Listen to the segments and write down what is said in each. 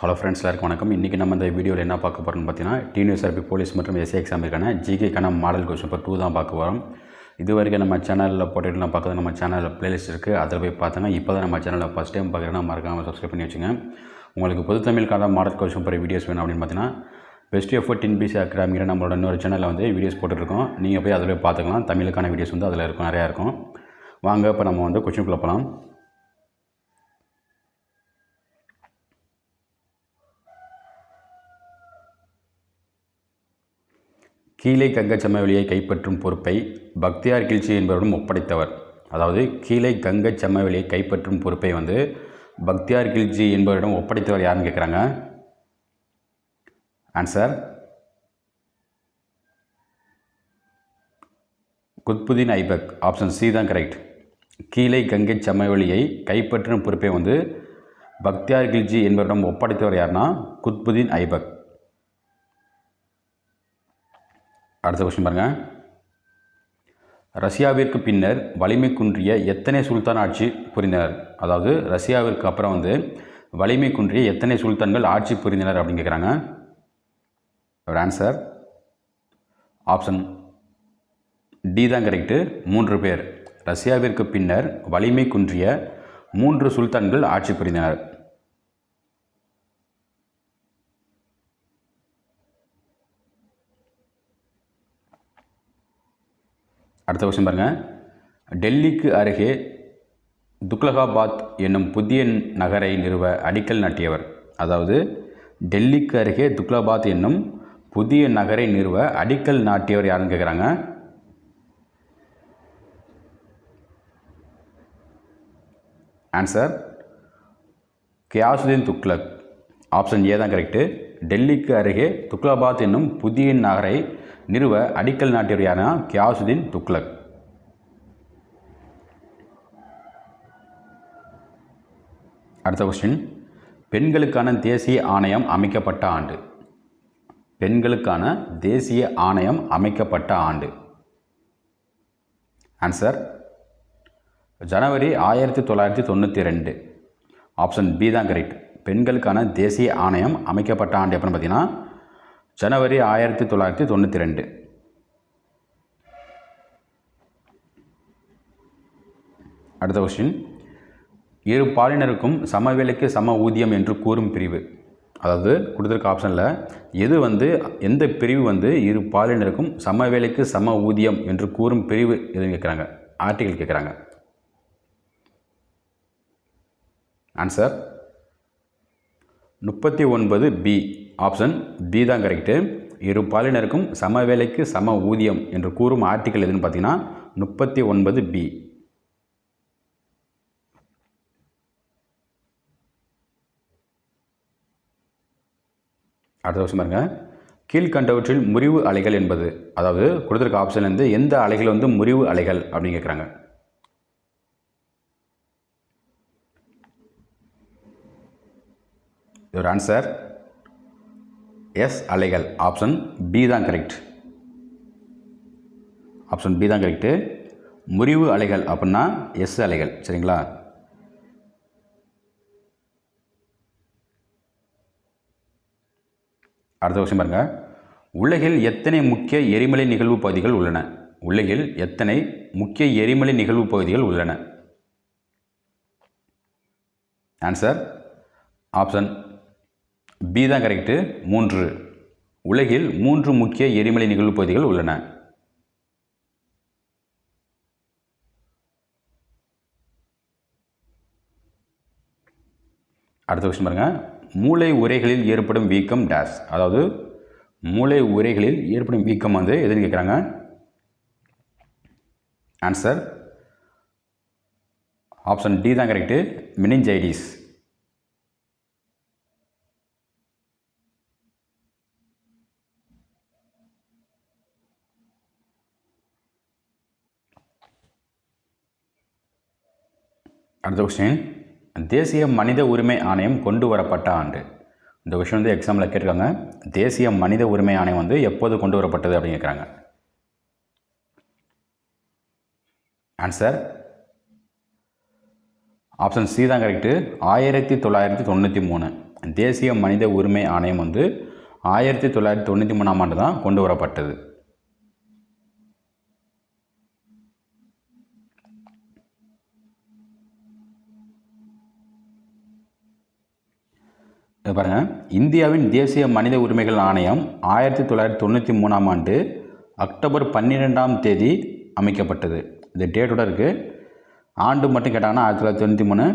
Hello friends எல்லாருக்கும் வணக்கம். இன்றைக்கி நம்ம இந்த வீடியோவில் என்ன பார்க்க போகிறோம்னு பார்த்தீங்கன்னா டிஎன்யூஎஸ்ஆர்பி போலீஸ் மற்றும் எஸ்சி எக்ஸாமுக்கான ஜிகேக்கான மாடல் கொஸ்டின் பேப்பர் டூ தான் பார்க்க போகிறோம் இது வரைக்கும் நம்ம சேனலில் போட்டுட்டு பார்க்குறது நம்ம சேனலில் பிளேலிஸ்ட் இருக்குது அதில் போய் பார்த்தோன்னா இப்போ தான் நம்ம சேனலில் ஃபஸ்ட் டைம் பார்க்குறேன்னா மறக்காமல் சப்ஸ்கிரைப் பண்ணி வச்சுங்க. உங்களுக்கு பொது தமிழ்க்கான மாடல் கொஸ்டின் பேப்பர் வீடியோஸ் வேணும் அப்படின்னு பார்த்தீங்கன்னா பெஸ்ட் எஃபர்ட் இன்பிசி அக்ராமிங்கிற நம்மளோட இன்னொரு சேனலில் வந்து வீடியோஸ் போட்டுருக்கோம் நீங்கள் போய் அதில் போய் பார்த்துக்கலாம். தமிழுக்கான வீடியோஸ் வந்து அதில் இருக்கும் நிறையா இருக்கும். வாங்க இப்போ நம்ம வந்து கொஸ்டின் போகலாம் கீழே கங்கை சமவெளியை கைப்பற்றும் பொறுப்பை பக்தியார் கிழ்ச்சி என்பவரிடம் ஒப்படைத்தவர். அதாவது கீழே கங்கை சமவெளியை கைப்பற்றும் பொறுப்பை வந்து பக்தியார் கிழ்ச்சி என்பவரிடம் ஒப்படைத்தவர் யாருன்னு கேட்குறாங்க? Answer Qutbuddin Aibak. Option C தான் கரெக்ட் கீழே கங்கை சமவெளியை கைப்பற்றும் பொறுப்பை வந்து பக்தியார் கில்ஜி என்பவரிடம் ஒப்படைத்தவர் யாருன்னா? குத்புதீன் ஐபக். அடுத்த கொஸ்டின் பாருங்கள் ரஷ்யாவிற்கு பின்னர் வலிமை குன்றிய எத்தனை சுல்தான் ஆட்சி புரிந்தனர்? அதாவது ரஷ்யாவிற்கு அப்புறம் வந்து வலிமை குன்றிய எத்தனை சுல்தான்கள் ஆட்சி புரிந்தனர் அப்படின்னு கேட்குறாங்க ஒரு ஆன்சர் ஆப்ஷன் டி தான் கரெக்டு மூன்று பேர். ரஷ்யாவிற்கு பின்னர் வலிமை குன்றிய மூன்று சுல்தான்கள் ஆட்சி புரிந்தனர். அடுத்த கொஸ்டின் பாருங்கள் டெல்லிக்கு அருகே துக்லகாபாத் என்னும் புதிய நகரை நிறுவ அடிக்கல் நாட்டியவர். அதாவது டெல்லிக்கு அருகே துக்லாபாத் என்னும் புதிய நகரை நிறுவ அடிக்கல் நாட்டியவர் யாருன்னு கேட்குறாங்க answer Ghiyasuddin Tughlaq option A தான் கரெக்டு டெல்லிக்கு அருகே துக்லாபாத் என்னும் புதிய நகரை நிறுவ அடிக்கல் நாட்டியவரான கியாசுதீன் துக்ளக். அடுத்த கொஸ்டின் பெண்களுக்கான தேசிய ஆணையம் அமைக்கப்பட்ட ஆண்டு. பெண்களுக்கான தேசிய ஆணையம் அமைக்கப்பட்ட ஆண்டு. ஆன்சர் ஜனவரி ஆயிரத்தி தொள்ளாயிரத்தி தொண்ணூற்றி ரெண்டு. ஆப்ஷன் பி தான் கரெக்ட் பெண்களுக்கான தேசிய ஆணையம் அமைக்கப்பட்ட ஆண்டு எப்படின்னு பார்த்தீங்கன்னா ஜனவரி ஆயிரத்தி தொள்ளாயிரத்தி தொண்ணூற்றி ரெண்டு. அடுத்த கொஸ்டின் இரு பாலினருக்கும் சமவேலைக்கு சம ஊதியம் என்று கூறும் பிரிவு. அதாவது கொடுத்துருக்க ஆப்ஷனில் எது வந்து எந்த பிரிவு வந்து இரு பாலினருக்கும் சம வேலைக்கு சம ஊதியம் என்று கூறும் பிரிவு எதுன்னு கேட்குறாங்க ஆர்டிகல் கேட்குறாங்க ஆன்சர் முப்பத்தி ஒன்பது பி ஆப்ஷன் பி தான் கரெக்டு இரு பாலினருக்கும் சம வேலைக்கு சம ஊதியம் என்று கூறும் ஆர்டிக்கல் எதுன்னு பார்த்தீங்கன்னா முப்பத்தி ஒன்பது பி அடுத்த வருஷம் பாருங்க. கீழ்கண்டவற்றில் முறிவு அலைகள் என்பது அதாவது கொடுத்துருக்க ஆப்ஷன்லேருந்து எந்த அலைகள் வந்து முறிவு அலைகள் அப்படின்னு கேட்குறாங்க ஒரு ஆன்சர் எஸ் அலைகள். ஆப்ஷன் பி தான் கரெக்ட் ஆப்ஷன் பி தான் கரெக்டு முறிவு அலைகள் அப்படின்னா எஸ் அலைகள் சரிங்களா? அடுத்த கொஸ்டின் பாருங்கள் உலகில் எத்தனை முக்கிய எரிமலை நிகழ்வு பகுதிகள் உள்ளன? உலகில் எத்தனை முக்கிய எரிமலை நிகழ்வு பகுதிகள் உள்ளன? ஆன்சர் ஆப்ஷன் பி தான் கரெக்டு மூன்று. உலகில் மூன்று முக்கிய எரிமலை நிகழ்வு பகுதிகள் உள்ளன. அடுத்த கொஸ்டின் பாருங்க. மூளை உரைகளில் ஏற்படும் வீக்கம் டேஸ் அதாவது மூளை உரைகளில் ஏற்படும் வீக்கம் வந்து எதுன்னு கேட்குறாங்க ஆன்சர் ஆப்ஷன் டி தான் கரெக்டு மினிஞ்சைடிஸ் அடுத்த கொஸ்டின் தேசிய மனித உரிமை ஆணையம் கொண்டு வரப்பட்ட ஆண்டு இந்த கொஸ்டின் வந்து எக்ஸாமில் கேட்டிருக்காங்க. தேசிய மனித உரிமை ஆணையம் வந்து எப்போது கொண்டு வரப்பட்டது அப்படின்னு கேட்குறாங்க. ஆன்சர் ஆப்ஷன் சி தான் கரெக்டு ஆயிரத்தி தொள்ளாயிரத்தி தொண்ணூற்றி மூணு. தேசிய மனித உரிமை ஆணையம் வந்து ஆயிரத்தி தொள்ளாயிரத்தி தொண்ணூற்றி மூணாம் ஆண்டு தான் கொண்டு வரப்பட்டது. இது பாருங்க. இந்தியாவின் தேசிய மனித உரிமைகள் ஆணையம் ஆயிரத்தி தொள்ளாயிரத்தி தொண்ணூற்றி மூணாம் ஆண்டு அக்டோபர் பன்னிரெண்டாம் தேதி அமைக்கப்பட்டது. இந்த டேட்டோட இருக்குது ஆண்டு மட்டும் கேட்டாங்கன்னா ஆயிரத்தி தொள்ளாயிரத்தி தொண்ணூற்றி மூணு.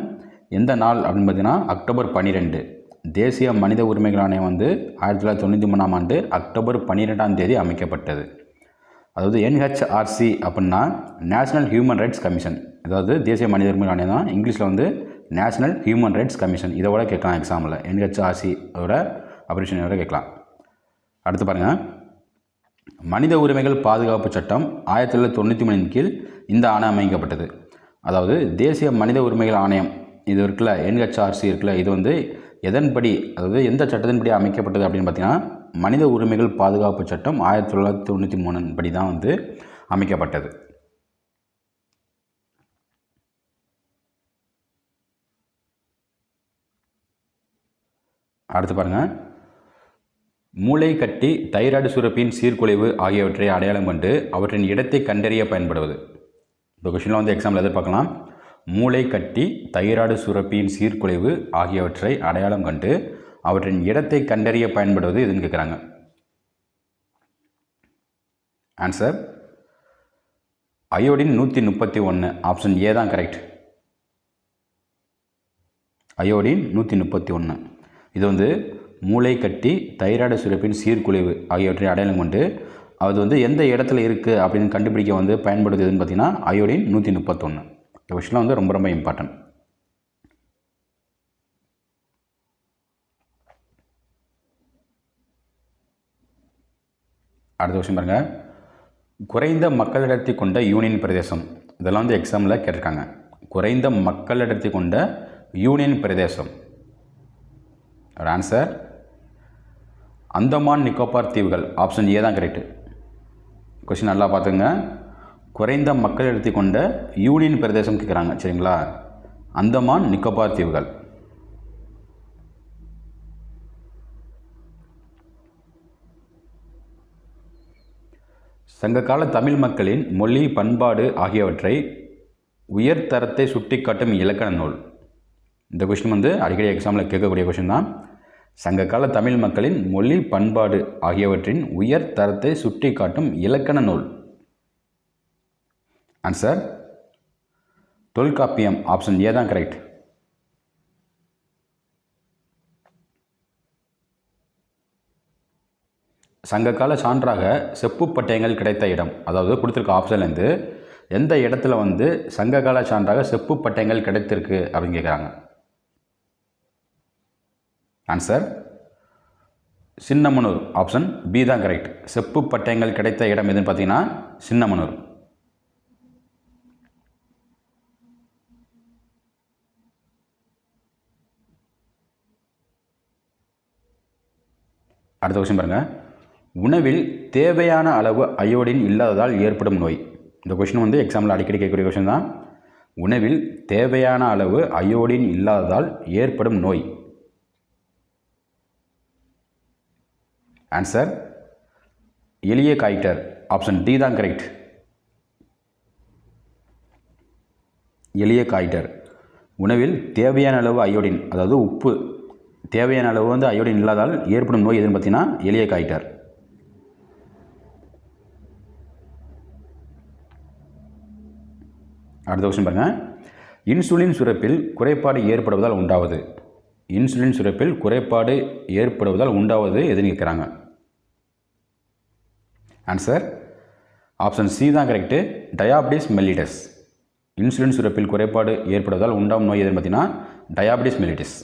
எந்த நாள் அப்படின்னு பார்த்தீங்கன்னா அக்டோபர் பன்னிரெண்டு. தேசிய மனித உரிமைகள் ஆணையம் வந்து ஆயிரத்தி தொள்ளாயிரத்தி தொண்ணூற்றி மூணாம் ஆண்டு அக்டோபர் பன்னிரெண்டாம் தேதி அமைக்கப்பட்டது. அதாவது என்ஹெச்ஆர்சி அப்படின்னா நேஷனல் ஹியூமன் ரைட்ஸ் கமிஷன் அதாவது தேசிய மனித உரிமைகள் ஆணையம் தான் இங்கிலீஷில் வந்து நேஷனல் ஹியூமன் ரைட்ஸ் கமிஷன் இதை விட கேட்கலாம் எக்ஸாமில் என்ஹெச்ஆர்சியோட அப்ரிஷனோட கேட்கலாம். அடுத்து பாருங்கள் மனித உரிமைகள் பாதுகாப்பு சட்டம் ஆயிரத்தி தொள்ளாயிரத்தி தொண்ணூற்றி மூணின் கீழ் இந்த ஆணையம் அமைக்கப்பட்டது. அதாவது தேசிய மனித உரிமைகள் ஆணையம். இது இருக்குல்ல என்ஹெச்ஆர்சி இருக்குல்ல இது வந்து எதன்படி அதாவது எந்த சட்டத்தின்படி அமைக்கப்பட்டது அப்படின்னு பார்த்தீங்கன்னா மனித உரிமைகள் பாதுகாப்பு சட்டம் ஆயிரத்தி தொள்ளாயிரத்தி தொண்ணூற்றி மூணின் படி தான் வந்து அமைக்கப்பட்டது. அடுத்து பாருங்கள் மூளை கட்டி தைராய்டு சுரப்பியின் சீர்குலைவு ஆகியவற்றை அடையாளம் கண்டு அவற்றின் இடத்தை கண்டறிய பயன்படுவது. இந்த கொஷினில் வந்து எக்ஸாம்பிள் எதிர்பார்க்கலாம். மூளை கட்டி தைராய்டு சுரப்பியின் சீர்குலைவு ஆகியவற்றை அடையாளம் கண்டு அவற்றின் இடத்தை கண்டறிய பயன்படுவது எதுன்னு கேட்குறாங்க ஆன்சர் அயோடின் நூற்றி முப்பத்தி ஒன்று ஆப்ஷன் ஏ தான் கரெக்ட் அயோடின் நூற்றி முப்பத்தி ஒன்று இது வந்து மூளை கட்டி தைராய்டு சுரப்பின் சீர்குலைவு ஆகியவற்றை அடையாளம் கொண்டு அது வந்து எந்த இடத்துல இருக்குது அப்படின்னு கண்டுபிடிக்க வந்து பயன்படுது எதுன்னு பார்த்தீங்கன்னா அயோடின் நூற்றி முப்பத்தொன்று இந்த விஷயம்லாம் வந்து ரொம்ப ரொம்ப இம்பார்ட்டன்ட் அடுத்த விஷயம் பாருங்கள் குறைந்த மக்களிடத்தை கொண்ட யூனியன் பிரதேசம். இதெல்லாம் வந்து எக்ஸாமில் கேட்டிருக்காங்க. குறைந்த மக்களிடத்தை கொண்ட யூனியன் பிரதேசம். ஒரு ஆன்சர் அந்தமான் நிக்கோபார் தீவுகள். ஆப்ஷன் ஏ தான் கரெக்டு கொஷின் நல்லா பார்த்துங்க குறைந்த மக்கள் எழுத்தி கொண்ட யூனியன் பிரதேசம் கேட்குறாங்க சரிங்களா? அந்தமான் நிக்கோபார் தீவுகள். சங்ககால தமிழ் மக்களின் மொழி பண்பாடு ஆகியவற்றை உயர்தரத்தை சுட்டிக்காட்டும் இலக்கண நூல். இந்த கொஷின் வந்து அடிக்கடி எக்ஸாமில் கேட்கக்கூடிய கொஷின் தான். சங்ககால தமிழ் மக்களின் மொழி பண்பாடு ஆகியவற்றின் உயர் தரத்தை சுட்டிக்காட்டும் இலக்கண நூல். ஆன்சர் தொல்காப்பியம் ஆப்ஷன் ஏ தான் கரெக்ட் சங்ககால சான்றாக செப்பு பட்டயங்கள் கிடைத்த இடம் அதாவது கொடுத்துருக்க ஆப்ஷன்லேருந்து எந்த இடத்துல வந்து சங்ககால சான்றாக செப்பு பட்டயங்கள் கிடைத்திருக்கு அப்படின்னு கேட்குறாங்க ஆன்சர் சின்னமனூர் ஆப்ஷன் பி தான் கரெக்ட் செப்பு பட்டயங்கள் கிடைத்த இடம் எதுன்னு பார்த்தீங்கன்னா சின்னமனூர் அடுத்த கொஸ்டின் பாருங்கள் உணவில் தேவையான அளவு அயோடின் இல்லாததால் ஏற்படும் நோய். இந்த கொஷின் வந்து எக்ஸாமில் அடிக்கடி கேட்கக்கூடிய கொஷின் தான். உணவில் தேவையான அளவு அயோடின் இல்லாததால் ஏற்படும் நோய். ஆன்சர் எளிய காய்டர் ஆப்ஷன் டி தான் கரெக்ட் எளிய காய்டர் உணவில் தேவையான அளவு அயோடின் அதாவது உப்பு. தேவையான அளவு வந்து அயோடின் இல்லாதால் ஏற்படும் நோய் எதுன்னு பார்த்தீங்கன்னா எளிய காய்டர் அடுத்த கொஸ்டின் பாருங்கள் இன்சுலின் சுரப்பில் குறைபாடு ஏற்படுவதால் உண்டாவது. இன்சுலின் சுரப்பில் குறைபாடு ஏற்படுவதால் உண்டாவது எதுன்னு கேட்குறாங்க. ஆன்சர் ஆப்ஷன் சி தான் கரெக்டு டயாபிட்டிஸ் மெல்லிடஸ் இன்சுலின் சுரப்பில் குறைபாடு ஏற்படுவதால் உண்டாகும் நோய் எதுன்னு பார்த்தீங்கன்னா டயாபிட்டிஸ் மெல்லிட்டிஸ்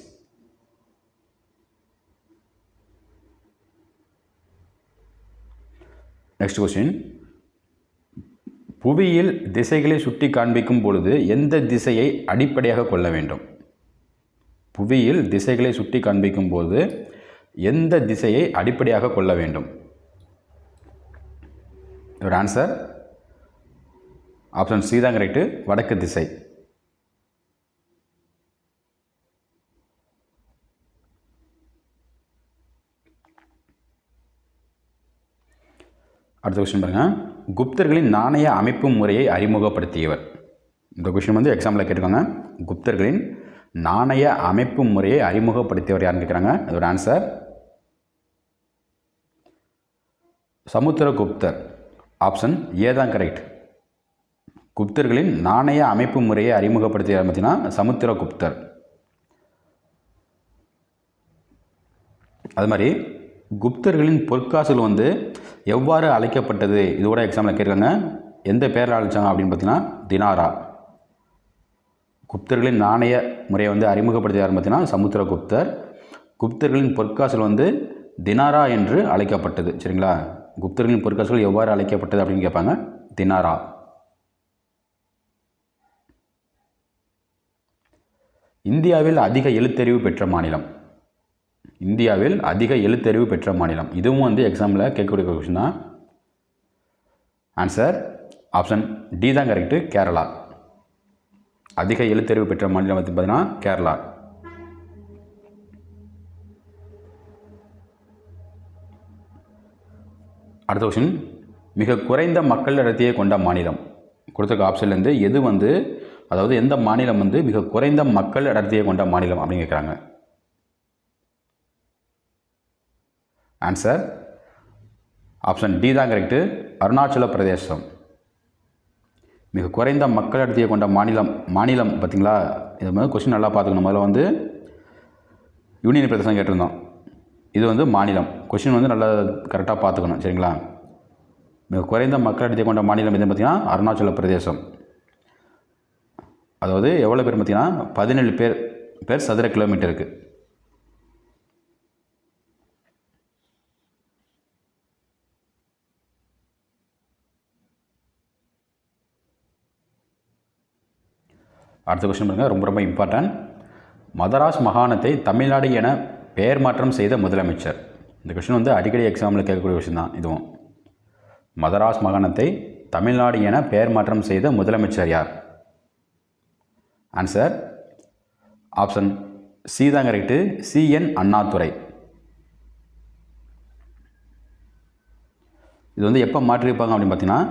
நெக்ஸ்ட் கொஸ்டின் புவியில் திசைகளை சுட்டி காண்பிக்கும் பொழுது எந்த திசையை அடிப்படையாக கொள்ள வேண்டும்? புவியில் திசைகளை சுட்டி காண்பிக்கும் போது எந்த திசையை அடிப்படையாக கொள்ள வேண்டும்? இதோட ஆன்சர் ஆப்ஷன் சி தான் கரெக்டு வடக்கு திசை. அடுத்த கொஸ்டின் பாருங்கள் குப்தர்களின் நாணய அமைப்பு முறையை அறிமுகப்படுத்தியவர். இந்த கொஷின் வந்து எக்ஸாம்பிள் கேட்டுக்கோங்க குப்தர்களின் நாணய அமைப்பு முறையை அறிமுகப்படுத்தியவர் யாருன்னு கேட்குறாங்க? இதோட ஆன்சர் சமுத்திரகுப்தர். ஆப்ஷன் ஏ தான் கரெக்ட் குப்தர்களின் நாணய அமைப்பு முறையை அறிமுகப்படுத்தியவர் பார்த்தீங்கன்னா சமுத்திரகுப்தர் அது மாதிரி குப்தர்களின் பொற்காசுகள் வந்து எவ்வாறு அழைக்கப்பட்டது? இதோட எக்ஸாம்பிள் கேட்குறாங்க எந்த பேரில் அழைச்சாங்க அப்படின்னு பார்த்தீங்கன்னா தினாரா. குப்தர்களின் நாணய முறையை வந்து அறிமுகப்படுத்திய பார்த்தீங்கன்னா சமுத்திரகுப்தர் குப்தர்களின் பொற்காசுகள் வந்து தினாரா என்று அழைக்கப்பட்டது. சரிங்களா? குப்தர்களின் பொற்காசுகள் எவ்வாறு அழைக்கப்பட்டது அப்படின்னு கேட்பாங்க. தினாரா. இந்தியாவில் அதிக எழுத்தறிவு பெற்ற மாநிலம். இந்தியாவில் அதிக எழுத்தறிவு பெற்ற மாநிலம். இதுவும் வந்து எக்ஸாமில் கேட்கக்கூடிய கொஷின் தான். ஆன்சர் ஆப்ஷன் டி தான் கரெக்டு கேரளா. அதிக எழுத்தறிவு பெற்ற மாநிலம் வந்து பார்த்தீங்கன்னா கேரளா. அடுத்த கொஷின் மிக குறைந்த மக்கள் அடர்த்தியை கொண்ட மாநிலம். கொடுத்துருக்க ஆப்ஷன்லேருந்து எது வந்து அதாவது எந்த மாநிலம் வந்து மிக குறைந்த மக்கள் அடர்த்தியை கொண்ட மாநிலம் அப்படின்னு கேட்குறாங்க. ஆன்சர் ஆப்ஷன் டி தான் கரெக்டு அருணாச்சல பிரதேசம். மிக குறைந்த மக்கள் அடர்த்தியை கொண்ட மாநிலம் மாநிலம் பார்த்தீங்களா? இது மாதிரி கொஸ்டின் நல்லா பார்த்துக்கணும். முதல்ல வந்து யூனியன் பிரதேசம் கேட்டிருந்தோம். இது வந்து மாநிலம். கொஷின் வந்து நல்லா கரெக்டாக பார்த்துக்கணும் சரிங்களா? மிக குறைந்த மக்கள் கொண்ட மாநிலம் எதுன்னு பார்த்தீங்கன்னா அருணாச்சல பிரதேசம். அதாவது எவ்வளோ பேர் பார்த்தீங்கன்னா பதினேழு பேர் பேர் சதுர கிலோமீட்டருக்கு அடுத்த கொஸ்டின் பாருங்கள் ரொம்ப ரொம்ப இம்பார்ட்டன்ட் மதராஸ் மாகாணத்தை தமிழ்நாடு என பெயர் மாற்றம் செய்த முதலமைச்சர். இந்த கொஷின் வந்து அடிக்கடி எக்ஸாமில் கேட்கக்கூடிய விஷயம் தான் இதுவும். மதராஸ் மாகாணத்தை தமிழ்நாடு என பெயர் மாற்றம் செய்த முதலமைச்சர் யார்? ஆன்சர் ஆப்ஷன் சி தான் கரெக்டு சிஎன் அண்ணாதுரை. இது வந்து எப்போ மாற்றியிருப்பாங்க அப்படின்னு பார்த்தீங்கன்னா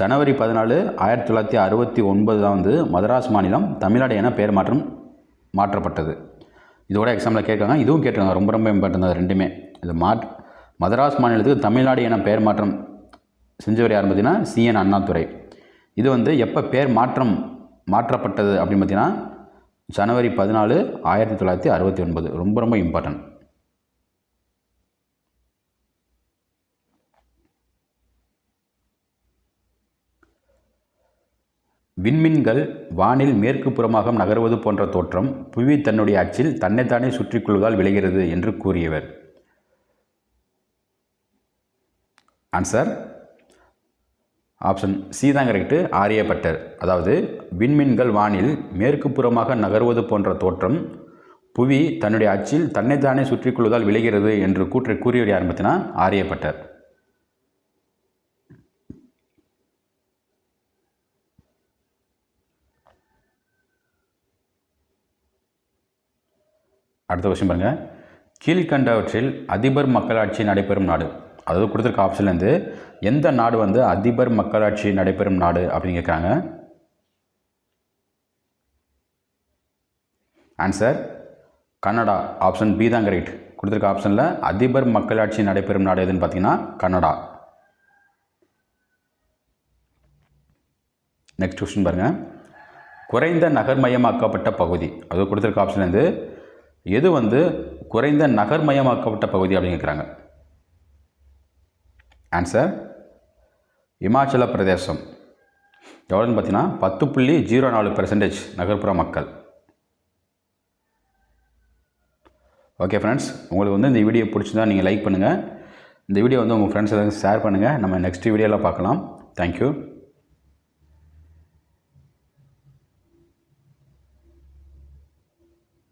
ஜனவரி பதினாலு ஆயிரத்தி தொள்ளாயிரத்தி அறுபத்தி ஒன்பது தான் வந்து மதராஸ் மாநிலம் தமிழ்நாடு என பெயர் மாற்றம் மாற்றப்பட்டது. இதோட எக்ஸாமில் கேட்குறாங்க இதுவும் கேட்டுருக்காங்க. ரொம்ப ரொம்ப இம்பார்ட்டன் தான். ரெண்டுமே. இது மாட் மதராஸ் மாநிலத்துக்கு தமிழ்நாடு என பெயர் மாற்றம் செஞ்சவர் யார் பார்த்தீங்கன்னா சிஎன் அண்ணாதுரை. இது வந்து எப்போ பேர் மாற்றம் மாற்றப்பட்டது அப்படின்னு பார்த்தீங்கன்னா ஜனவரி பதினாலு ஆயிரத்தி தொள்ளாயிரத்தி அறுபத்தி ஒன்பது. ரொம்ப ரொம்ப இம்பார்ட்டன்ட் விண்மீன்கள் வானில் மேற்கு புறமாக நகர்வது போன்ற தோற்றம் புவி தன்னுடைய அச்சில் தன்னைத்தானே சுற்றிக் கொள்வதால் விளைகிறது என்று கூறியவர். ஆன்சர் ஆப்ஷன் சி தான் கரெக்டு ஆரியப்பட்டர். அதாவது விண்மீன்கள் வானில் மேற்கு புறமாக நகர்வது போன்ற தோற்றம் புவி தன்னுடைய அச்சில் தன்னைத்தானே சுற்றிக் கொள்வதால் விளைகிறது என்று கூற்றை கூறியவர் யார் பார்த்தீங்கன்னா ஆரியப்பட்டர். அடுத்த கொஸ்டின் பாருங்கள் கீழ்கண்டவற்றில் அதிபர் மக்களாட்சி நடைபெறும் நாடு. அதாவது கொடுத்துருக்க ஆப்ஷன்லேருந்து எந்த நாடு வந்து அதிபர் மக்களாட்சி நடைபெறும் நாடு அப்படின்னு கேட்குறாங்க ஆன்சர் கன்னடா. ஆப்ஷன் பி தான் கரெக்ட் கொடுத்துருக்க ஆப்ஷனில் அதிபர் மக்களாட்சி நடைபெறும் நாடு எதுன்னு பார்த்தீங்கன்னா கனடா நெக்ஸ்ட் கொஸ்டின் பாருங்கள் குறைந்த நகர்மயமாக்கப்பட்ட பகுதி. அது கொடுத்துருக்க ஆப்ஷன்லேருந்து எது வந்து குறைந்த நகர்மயமாக்கப்பட்ட பகுதி அப்படின்னு கேட்குறாங்க ஆன்சர் இமாச்சல பிரதேசம். எவ்வளோன்னு பார்த்தீங்கன்னா பத்து புள்ளி ஜீரோ நாலு பெர்சன்டேஜ் நகர்ப்புற மக்கள். ஓகே ஃப்ரெண்ட்ஸ் உங்களுக்கு வந்து இந்த வீடியோ பிடிச்சிருந்தா நீங்கள் லைக் பண்ணுங்கள் இந்த வீடியோ வந்து உங்கள் ஃப்ரெண்ட்ஸ் எதாவது ஷேர் பண்ணுங்கள் நம்ம நெக்ஸ்ட் வீடியோவில் பார்க்கலாம். தேங்க்யூ